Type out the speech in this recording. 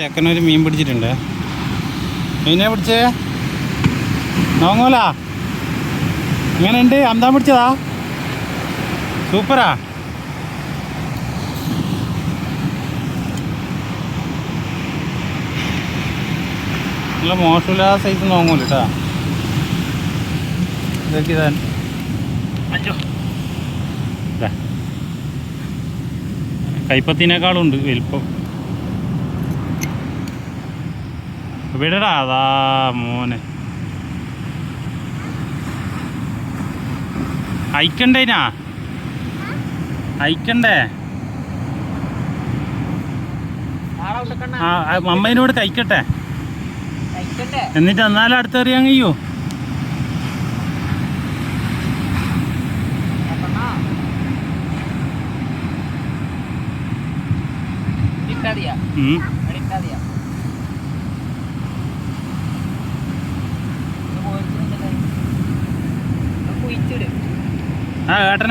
ചെക്കനൊരു മീൻ പിടിച്ചിട്ടുണ്ട്. മീനെ പിടിച്ചേ? നോങ്ങൂല. എങ്ങനെയുണ്ട് അന്താൻ പിടിച്ചതാ? സൂപ്പറാ. നല്ല മോശമില്ല സൈസ് നോങ്ങൂല കേട്ടാ ഇതൊക്കെ ഇതാ. കൈപ്പത്തിനേക്കാളും ഉണ്ട് വലിപ്പം. വിടടാ അതാ മോനെ. അയക്കണ്ടേനാ അയക്കണ്ടേ? ആ അമ്മേനോട് കഴിക്കട്ടെ എന്നിട്ട് എന്നാലും അടുത്തെറിയാൻ കഴിയോ? ഉം. ആ ഏട്ടനെ